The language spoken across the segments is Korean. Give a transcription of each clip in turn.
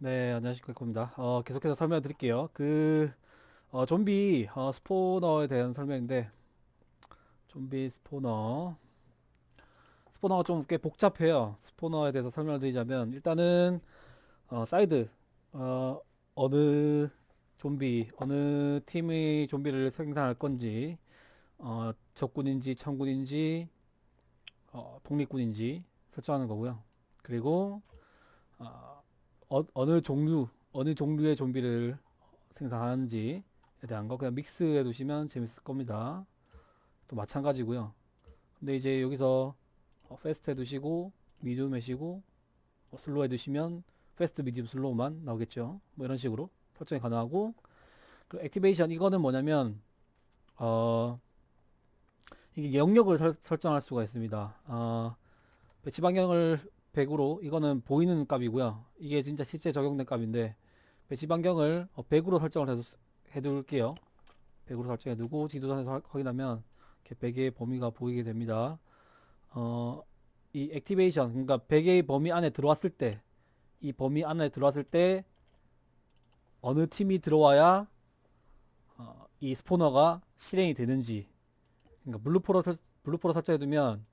네, 안녕하십니까, 코입니다. 어, 계속해서 설명을 드릴게요. 그, 어, 좀비, 어, 스포너에 대한 설명인데, 좀비 스포너. 스포너가 좀 꽤 복잡해요. 스포너에 대해서 설명을 드리자면, 일단은, 어, 사이드, 어, 어느 좀비, 어느 팀의 좀비를 생산할 건지, 어, 적군인지, 청군인지, 어, 독립군인지 설정하는 거고요. 그리고, 어, 어, 어느 종류, 어느 종류의 좀비를 생산하는지에 대한 거 그냥 믹스해 두시면 재밌을 겁니다. 또 마찬가지고요. 근데 이제 여기서 어, 패스트 해 두시고 미디움 해시고 어, 슬로우 해 두시면 패스트, 미디움, 슬로우만 나오겠죠. 뭐 이런 식으로 설정이 가능하고 그리고 액티베이션 이거는 뭐냐면 어 이게 영역을 설, 설정할 수가 있습니다. 어, 배치 반경을 100으로 이거는 보이는 값이고요. 이게 진짜 실제 적용된 값인데 배치 반경을 100으로 설정을 해두, 해둘게요. 100으로 설정해 두고 지도선에서 확- 확인하면 이렇게 100의 범위가 보이게 됩니다. 어, 이 액티베이션 그러니까 100의 범위 안에 들어왔을 때 이 범위 안에 들어왔을 때 어느 팀이 들어와야 어, 이 스포너가 실행이 되는지 그러니까 블루포로 설- 블루포로 설정해 두면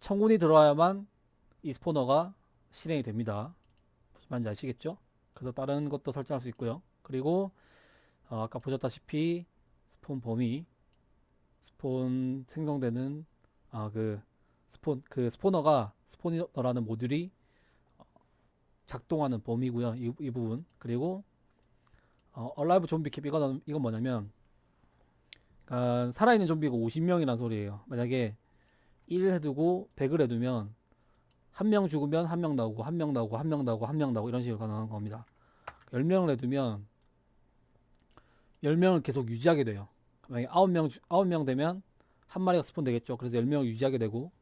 청군이 들어와야만 이 스포너가 실행이 됩니다. 무슨 말인지 아시겠죠? 그래서 다른 것도 설정할 수 있고요. 그리고 어, 아까 보셨다시피 스폰 범위, 스폰 생성되는 아 그 스폰 그 스포너가 스포너라는 모듈이 어, 작동하는 범위고요. 이, 이 부분 그리고 어, 얼라이브 좀비 캡 이건 이건 뭐냐면 그러니까 살아있는 좀비가 50명이라는 소리예요. 만약에 1 해두고 100을 해두면 한 명 죽으면 한 명 나오고 한 명 나오고 한 명 나오고 한 명 나오고 이런 식으로 가능한 겁니다. 10명을 해두면 10명을 계속 유지하게 돼요. 만약에 9명, 주- 9명 되면 한 마리가 스폰 되겠죠. 그래서 10명을 유지하게 되고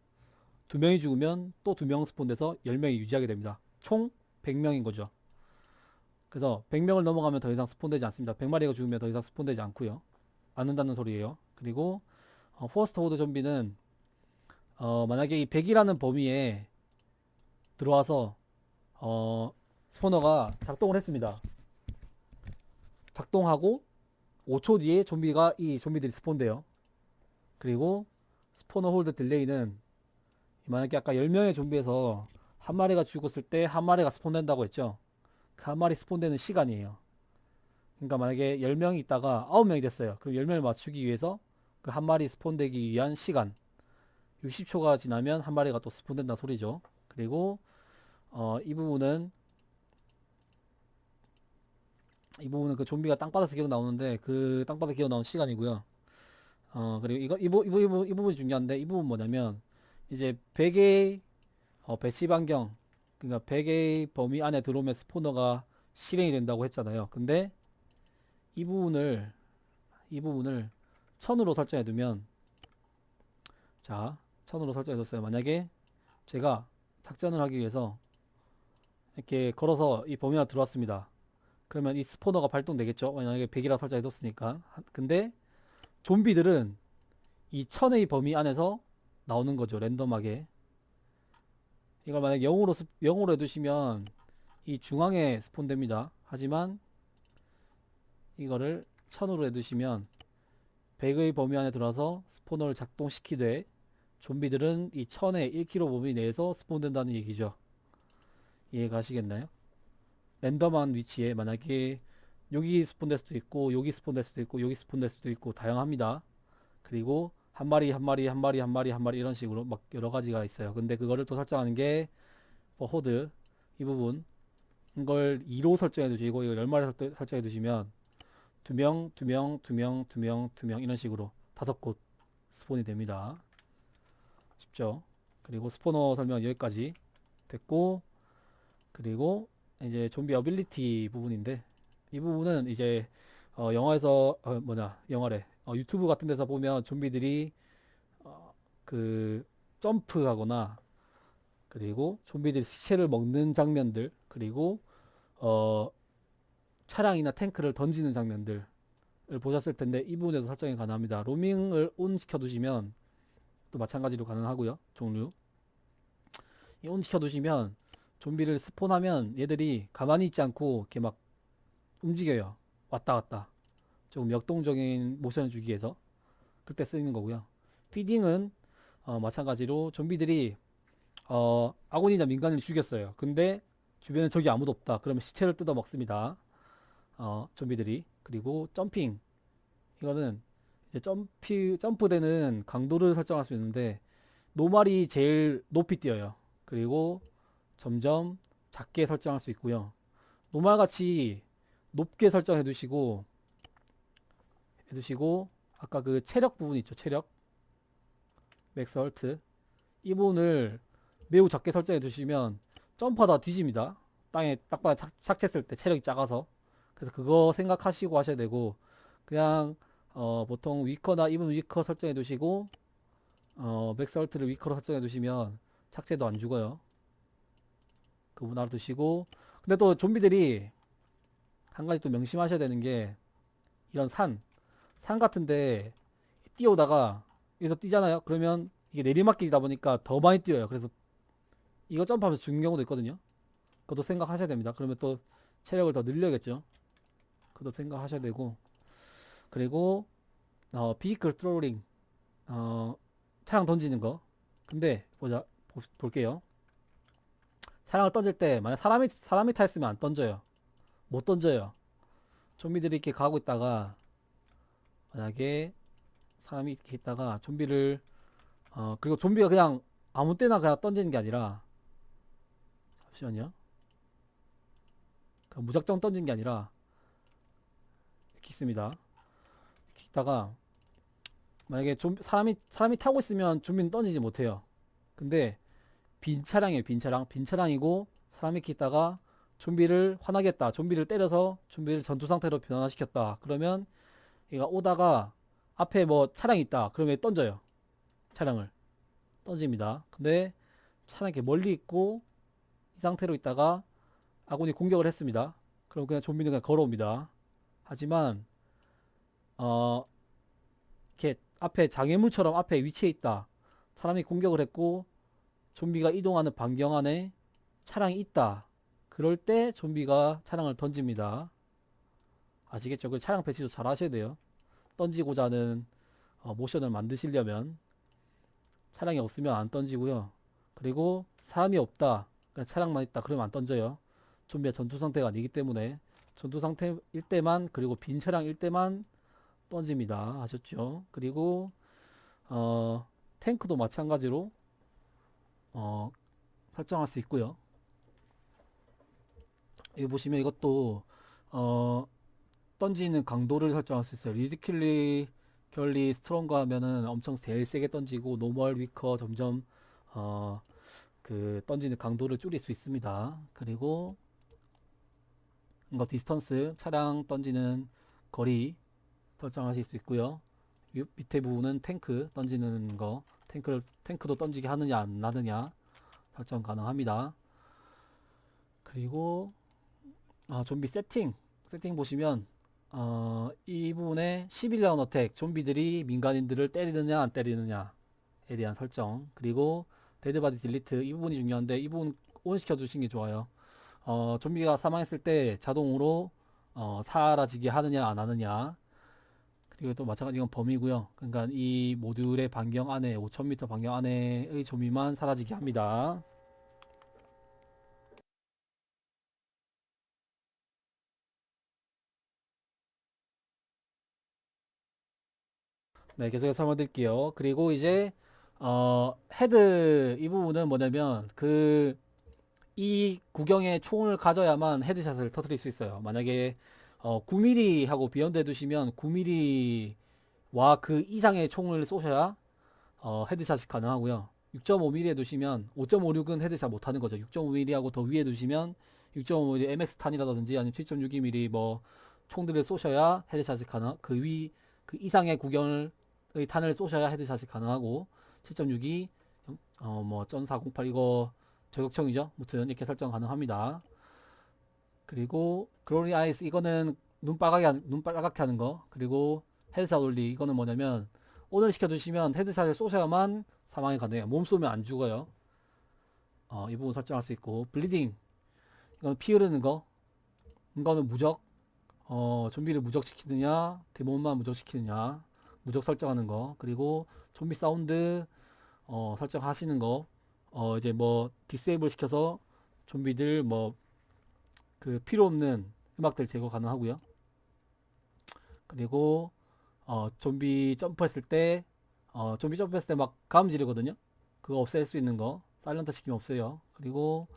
두 명이 죽으면 또두명 스폰돼서 10명이 유지하게 됩니다. 총 100명인 거죠. 그래서 100명을 넘어가면 더 이상 스폰되지 않습니다. 100마리가 죽으면 더 이상 스폰되지 않고요. 않는다는 소리예요. 그리고 어, 포스트 호드 좀비는 어, 만약에 이 100이라는 범위에 들어와서 어, 스포너가 작동을 했습니다. 작동하고 5초 뒤에 좀비가 이 좀비들이 스폰돼요. 그리고 스포너 홀드 딜레이는 만약에 아까 10명의 좀비에서 한 마리가 죽었을 때 한 마리가 스폰된다고 했죠. 그 한 마리 스폰되는 시간이에요. 그러니까 만약에 10명이 있다가 9명이 됐어요. 그럼 10명을 맞추기 위해서 그 한 마리 스폰되기 위한 시간 60초가 지나면 한 마리가 또 스폰된다 소리죠. 그리고 어, 이 부분은 이 부분은 그 좀비가 땅바닥에서 기어 나오는데 그 땅바닥에 기어 나온 시간이고요. 어, 그리고 이거 이, 부, 이, 부, 이, 부, 이 부분이 중요한데 이 부분 뭐냐면 이제 100의 어, 배치 반경 그러니까 100의 범위 안에 들어오면 스포너가 실행이 된다고 했잖아요. 근데 이 부분을 이 부분을 1000으로 설정해 두면 자, 1000으로 설정해 뒀어요. 만약에 제가 작전을 하기 위해서 이렇게 걸어서 이 범위 안에 들어왔습니다. 그러면 이 스포너가 발동되겠죠. 만약에 100이라 설정해 뒀으니까. 한- 근데 좀비들은 이 1000의 범위 안에서 나오는 거죠. 랜덤하게. 이걸 만약에 0으로, 0으로 해두시면 이 중앙에 스폰됩니다. 하지만 이거를 1000으로 해두시면 100의 범위 안에 들어와서 스포너를 작동시키되 좀비들은 이 1000의 1km 범위 내에서 스폰된다는 얘기죠. 이해 가시겠나요? 랜덤한 위치에 만약에 여기 스폰 될 수도 있고 여기 스폰 될 수도 있고 여기 스폰 될 수도 있고 다양합니다. 그리고 한 마리 한 마리 한 마리 한 마리 한 마리 이런 식으로 막 여러 가지가 있어요. 근데 그거를 또 설정하는 게 for 호드 이 부분 이걸 2로 설정해 두시고 이거 10마리 설정해 두시면 두 명, 두 명, 두 명, 두 명, 두 명 이런 식으로 다섯 곳 스폰이 됩니다. 쉽죠? 그리고 스포너 설명 여기까지 됐고 그리고 이제 좀비 어빌리티 부분인데 이 부분은 이제 어, 영화에서 어, 뭐냐 영화래 어, 유튜브 같은 데서 보면 좀비들이 어, 그 점프하거나 그리고 좀비들이 시체를 먹는 장면들 그리고 어, 차량이나 탱크를 던지는 장면들을 보셨을 텐데 이 부분에서 설정이 가능합니다. 로밍을 온 시켜 두시면 또 마찬가지로 가능하고요. 종류 이 온 시켜 두시면 좀비를 스폰하면 얘들이 가만히 있지 않고 이렇게 막 움직여요. 왔다 갔다. 조금 역동적인 모션을 주기 위해서 그때 쓰이는 거고요. 피딩은 어, 마찬가지로 좀비들이 어, 아군이나 민간인을 죽였어요. 근데 주변에 적이 아무도 없다. 그러면 시체를 뜯어 먹습니다. 어, 좀비들이. 그리고 점핑. 이거는 이제 점프, 점프되는 강도를 설정할 수 있는데 노말이 제일 높이 뛰어요. 그리고 점점 작게 설정할 수 있고요. 노말 같이 높게 설정해 두시고 해 두시고 아까 그 체력 부분 있죠. 체력. 맥스 헐트. 이 부분을 매우 작게 설정해 두시면 점프하다 뒤집니다. 땅에 딱봐 착착했을 때 체력이 작아서. 그래서 그거 생각하시고 하셔야 되고 그냥 어 보통 위커나 이분 위커 설정해 두시고 어 맥스 헐트를 위커로 설정해 두시면 착체도 안 죽어요. 그 부분 알아두시고 근데 또 좀비들이 한 가지 또 명심하셔야 되는 게 이런 산, 산 같은데 뛰어오다가 여기서 뛰잖아요. 그러면 이게 내리막길이다 보니까 더 많이 뛰어요. 그래서 이거 점프하면서 죽는 경우도 있거든요. 그것도 생각하셔야 됩니다. 그러면 또 체력을 더 늘려야겠죠. 그것도 생각하셔야 되고 그리고 어 비클 트롤링 어 차량 던지는 거. 근데 보자 보- 볼게요. 차량을 던질 때 만약 사람이 사람이 타 있으면 안 던져요. 못 던져요. 좀비들이 이렇게 가고 있다가 만약에 사람이 이렇게 있다가 좀비를 어 그리고 좀비가 그냥 아무 때나 그냥 던지는 게 아니라 잠시만요. 그 무작정 던진 게 아니라 이렇게 있습니다. 이렇게 있다가 만약에 좀 사람이 사람이 타고 있으면 좀비는 던지지 못해요. 근데 빈 차량이에요. 빈 차량. 빈 차량이고 사람이 있다가 좀비를 화나게 했다. 좀비를 때려서 좀비를 전투 상태로 변화시켰다. 그러면 얘가 오다가 앞에 뭐 차량이 있다. 그러면 얘 던져요. 차량을 던집니다. 근데 차량이 이렇게 멀리 있고 이 상태로 있다가 아군이 공격을 했습니다. 그럼 그냥 좀비는 그냥 걸어옵니다. 하지만 어 이렇게 앞에 장애물처럼 앞에 위치해 있다. 사람이 공격을 했고 좀비가 이동하는 반경 안에 차량이 있다. 그럴 때 좀비가 차량을 던집니다. 아시겠죠? 그 차량 배치도 잘 하셔야 돼요. 던지고자 하는 어, 모션을 만드시려면 차량이 없으면 안 던지고요. 그리고 사람이 없다. 그냥 차량만 있다. 그러면 안 던져요. 좀비가 전투 상태가 아니기 때문에 전투 상태일 때만 그리고 빈 차량일 때만 던집니다. 아셨죠? 그리고 어, 탱크도 마찬가지로 어, 설정할 수 있고요. 여기 보시면 이것도 어, 던지는 강도를 설정할 수 있어요. 리드킬리 결리 스트롱거 하면은 엄청 제일 세게 던지고 노멀 위커 점점 어, 그 던지는 강도를 줄일 수 있습니다. 그리고 이거 디스턴스 차량 던지는 거리 설정하실 수 있고요. 위- 밑에 부분은 탱크 던지는 거 탱크를 탱크도 던지게 하느냐 안 하느냐. 설정 가능합니다. 그리고 아, 좀비 세팅. 세팅 보시면 어, 이 부분에 11라운 어택. 좀비들이 민간인들을 때리느냐 안 때리느냐에 대한 설정. 그리고 데드바디 딜리트. 이 부분이 중요한데 이 부분 온 시켜 두시는 게 좋아요. 어, 좀비가 사망했을 때 자동으로 어, 사라지게 하느냐 안 하느냐 그리고 또 마찬가지 이건 범위고요. 그러니까 이 모듈의 반경 안에 5000m 반경 안에의 좀비만 사라지게 합니다. 네, 계속해서 설명드릴게요. 그리고 이제 어, 헤드 이 부분은 뭐냐면 그 이 구경에 총을 가져야만 헤드샷을 터뜨릴 수 있어요. 만약에 어, 9mm 하고 비욘드 해두시면 9mm와 그 이상의 총을 쏘셔야 어, 헤드샷이 가능하고요. 6.5mm 해두시면 5.56은 헤드샷 못하는 거죠. 6.5mm 하고 더 위에 두시면 6.5mm MX 탄이라든지 아니면 7.62mm 뭐 총들을 쏘셔야 헤드샷이 가능. 그 위 그 이상의 구경을 의 탄을 쏘셔야 헤드샷이 가능하고 7.62 어뭐 .408 이거 저격총이죠. 무튼 이렇게 설정 가능합니다. 그리고 글로리 아이스 이거는 눈 빨갛게 하는, 거. 그리고 헤드샷 올리 이거는 뭐냐면 오늘 시켜두시면 헤드샷을 쏘셔야만 사망이 가능해요. 몸 쏘면 안 죽어요. 어, 이 부분 설정할 수 있고 블리딩 이건 피 흐르는 거. 이거는 무적. 어, 좀비를 무적시키느냐, 데몬만 무적시키느냐, 무적 설정하는 거. 그리고 좀비 사운드 어, 설정하시는 거. 어, 이제 뭐 디세이블 시켜서 좀비들 뭐 그 필요 없는 음악들 제거 가능하고요. 그리고 어, 좀비 점프했을 때 어, 좀비 점프했을 때막감 지르거든요. 그거 없앨 수 있는 거 사일런트 시키면 없어요. 그리고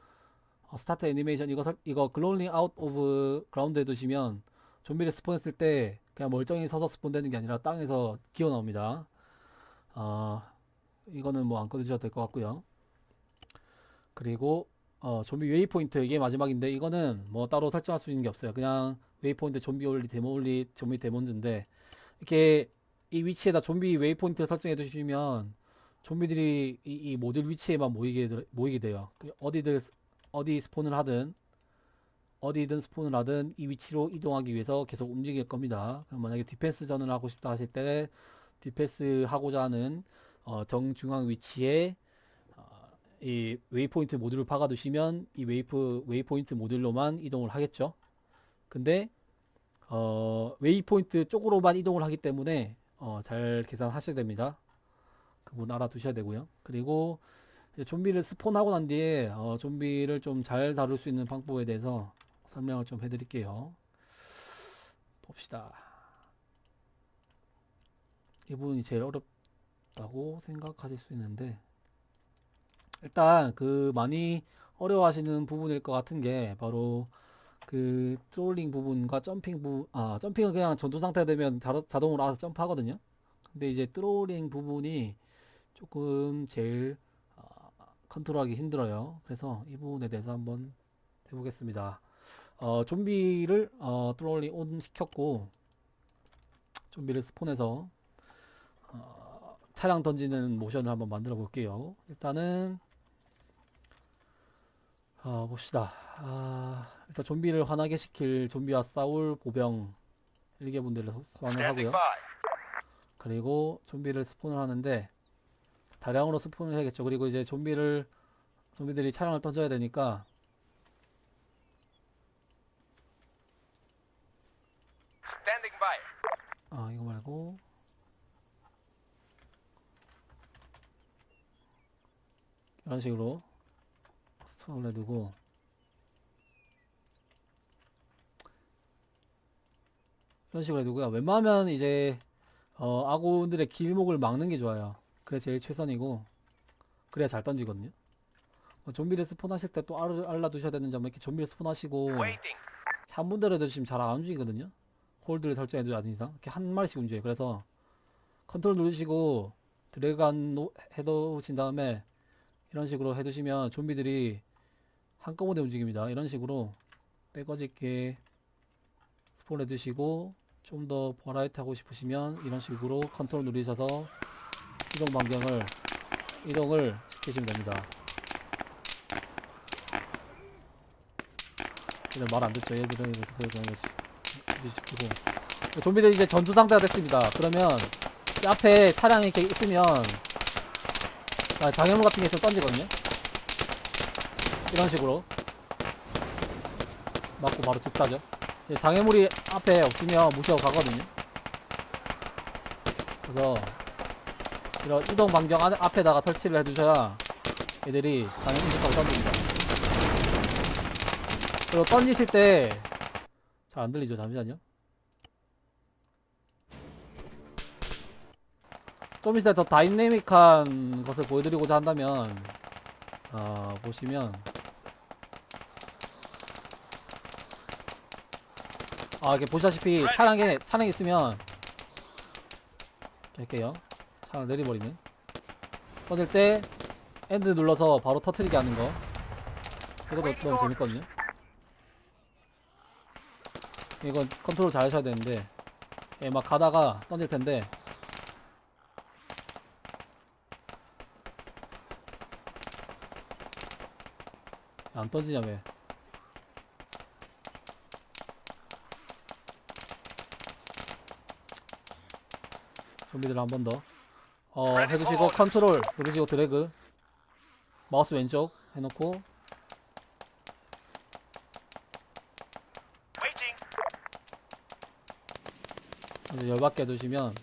어, 스타트 애니메이션 이거 설- 이거 글로링 아웃 오브 그라운드에 두시면 좀비를 스폰했을 때 그냥 멀쩡히 서서 스폰되는 게 아니라 땅에서 기어 나옵니다. 어, 이거는 뭐 안 꺼주셔도 될 것 같고요. 그리고 어, 좀비 웨이포인트 이게 마지막인데 이거는 뭐 따로 설정할 수 있는 게 없어요. 그냥 웨이포인트 좀비 올리 데모 올리 좀비 데몬즈인데 이렇게 이 위치에다 좀비 웨이포인트를 설정해 두시면 좀비들이 이, 이 모듈 위치에만 모이게 들- 모이게 돼요. 그 어디들 어디 스폰을 하든 어디든 스폰을 하든 이 위치로 이동하기 위해서 계속 움직일 겁니다. 그럼 만약에 디펜스 전을 하고 싶다 하실 때 디펜스 하고자 하는 어, 정중앙 위치에 어, 이 웨이포인트 모듈을 박아 두시면 이 웨이프 웨이포인트 모듈로만 이동을 하겠죠. 근데 어, 웨이포인트 쪽으로만 이동을 하기 때문에 어, 잘 계산하셔야 됩니다. 그분 알아두셔야 되고요. 그리고 좀비를 스폰하고 난 뒤에 어, 좀비를 좀 잘 다룰 수 있는 방법에 대해서 설명을 좀 해드릴게요. 봅시다. 이 부분이 제일 어렵다고 생각하실 수 있는데 일단 그 많이 어려워하시는 부분일 것 같은 게 바로 그 트롤링 부분과 점핑 부, 아 점핑은 그냥 전투 상태 되면 자, 자동으로 알아서 점프하거든요. 근데 이제 트롤링 부분이 조금 제일 아, 컨트롤하기 힘들어요. 그래서 이 부분에 대해서 한번 해보겠습니다. 어, 좀비를 어, 트롤링 온 시켰고 좀비를 스폰해서 어, 차량 던지는 모션을 한번 만들어 볼게요. 일단은 어, 봅시다. 아, 일단 좀비를 화나게 시킬 좀비와 싸울 보병 일개 분들을 소환을 하고요. 그리고 좀비를 스폰을 하는데 다량으로 스폰을 해야겠죠. 그리고 이제 좀비를 좀비들이 차량을 던져야 되니까. 아 이거 말고 이런 식으로 스톤을 해두고 이런 식으로 해두고요. 웬만하면 이제 어, 아군들의 길목을 막는 게 좋아요. 그게 제일 최선이고 그래야 잘 던지거든요. 어, 좀비를 스폰하실 때 또 알아두셔야 되는 점은 이렇게 좀비를 스폰하시고. 한 분대로 해주시면 잘안 움직이거든요. 홀드를 설정해도 않은 이상 이렇게 한 마리씩 움직여요. 그래서 컨트롤 누르시고 드래그 안 놓- 해두신 다음에 이런 식으로 해두시면 좀비들이 한꺼번에 움직입니다. 이런 식으로 있게 스폰 해두시고 좀 더 버라이트 하고 싶으시면 이런 식으로 컨트롤 누르셔서 이동 반경을 이동을 시키시면 됩니다. 얘들 말안 듣죠. 얘들은 그래서 그냥 시키고 좀비들 이제 전투 상태가 됐습니다. 그러면 이 앞에 차량이 이렇게 있으면 아, 장애물 같은 게 있으면 던지거든요. 이런 식으로 맞고 바로 즉사죠. 예, 장애물이 앞에 없으면 무시하고 가거든요. 그래서 이런 이동 반경 안- 앞에다가 설치를 해두셔야 애들이 장애물 인식하고 던집니다. 그리고 던지실 때 잘 안 들리죠? 잠시만요. 좀때더 다이내믹한 것을 보여드리고자 한다면 어, 보시면 아 이렇게 보시다시피 차량에 차량이 있으면 이렇게 할게요. 차량 내려버리는 던질 때 엔드 눌러서 바로 터트리게 하는 거 이것도 너무 재밌거든요. 이건 컨트롤 잘 하셔야 되는데 예, 막 가다가 던질 텐데 안 던지냐 왜 좀비들 한 번 더. 어, 해주시고 컨트롤 누르시고 드래그. 마우스 왼쪽 해놓고. 이제 열받게 해두시면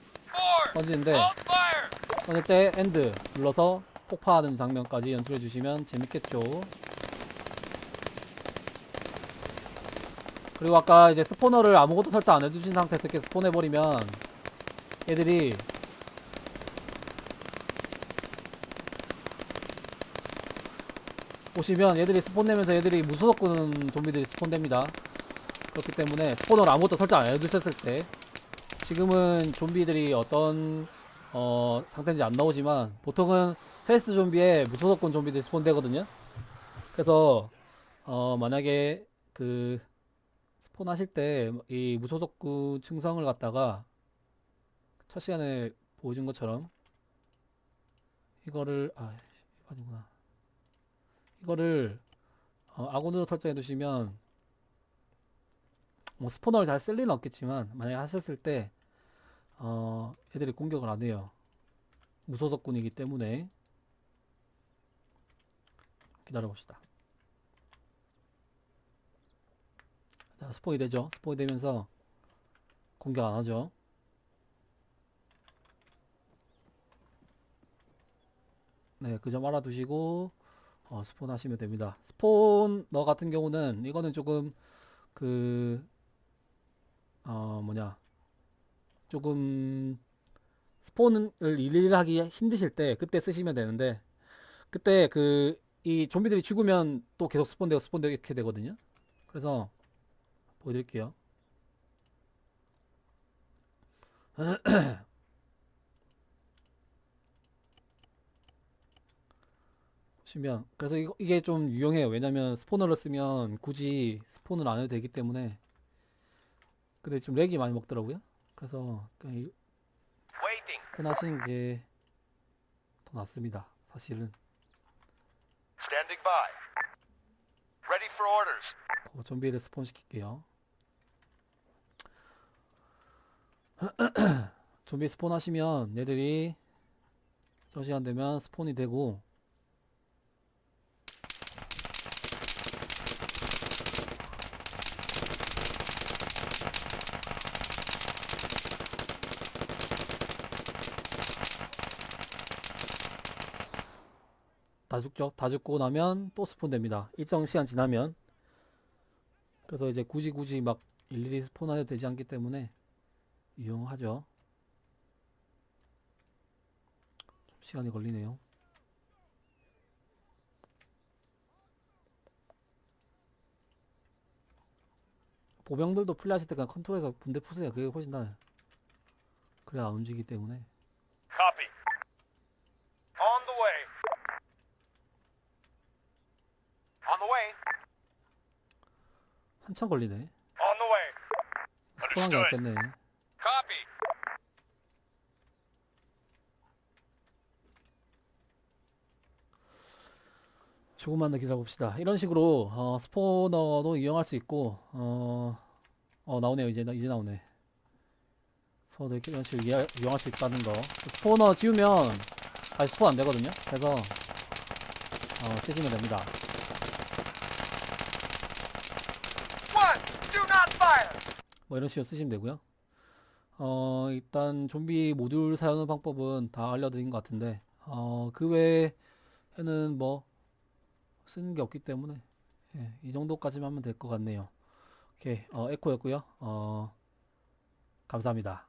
꺼지는데 꺼질 때 엔드 눌러서 폭파하는 장면까지 연출해 주시면 재밌겠죠. 그리고 아까 이제 스포너를 아무것도 설치 안 해주신 상태에서 이렇게 스폰해버리면 애들이 보시면 얘들이 스폰되면서 얘들이 무소속군 좀비들이 스폰됩니다. 그렇기 때문에 스포너를 아무것도 설정 안 해두셨을 때 지금은 좀비들이 어떤 어, 상태인지 안 나오지만 보통은 페스트 좀비에 무소속군 좀비들이 스폰되거든요. 그래서 어, 만약에 그 스폰 하실 때 이 무소속군 충성을 갖다가 첫 시간에 보여준 것처럼 이거를 아 아니구나 이거를 어, 아군으로 설정해 두시면 뭐 스포너를 잘 쓸 리는 없겠지만 만약에 하셨을 때 어, 애들이 공격을 안 해요. 무소속군이기 때문에 기다려 봅시다. 자, 스포이 되죠? 스포이 되면서 공격 안 하죠? 네, 그 점 알아두시고 어, 스폰 하시면 됩니다. 스폰너 같은 경우는 이거는 조금 그 어, 뭐냐 조금 스폰을 일일이 하기 힘드실 때 그때 쓰시면 되는데 그때 그 이 좀비들이 죽으면 또 계속 스폰되고 스폰되고 이렇게 되거든요. 그래서 보여드릴게요. 보시면 그래서 이거, 이게 좀 유용해요. 왜냐면 스포너를 쓰면 굳이 스폰을 안 해도 되기 때문에 근데 좀 렉이 많이 먹더라고요. 그래서 그냥 하시는 게더 낫습니다. 사실은 Standing by. Ready for orders. 그 좀비를 스폰 시킬게요. 좀비 스폰 하시면 얘들이 저 시간 되면 스폰이 되고 죽죠. 다 죽고 나면 또 스폰 됩니다. 일정 시간 지나면 그래서 이제 굳이 굳이 막 일일이 스폰 안 해도 되지 않기 때문에 이용하죠. 좀 시간이 걸리네요. 보병들도 플레이하실 때 그냥 컨트롤에서 분대 푸세요. 그게 훨씬 나아요. 그래야 안 움직이기 때문에. 한참 걸리네. 낫겠네. Copy. 조금만 더 기다려봅시다. 이런 식으로 어, 스포너도 이용할 수 있고 어, 어 나오네요. 이제 나- 이제 나오네. 스포너 이런 식으로 이해- 이용할 수 있다는 거. 스포너 지우면 다시 스폰 안 되거든요. 그래서 어, 쓰시면 됩니다. 뭐 이런 식으로 쓰시면 되고요. 어, 일단 좀비 모듈 사용하는 방법은 다 알려드린 것 같은데 어, 그 외에는 뭐 쓰는 게 없기 때문에 예, 이 정도까지만 하면 될 것 같네요. 오케이, 어, 에코였고요. 어, 감사합니다.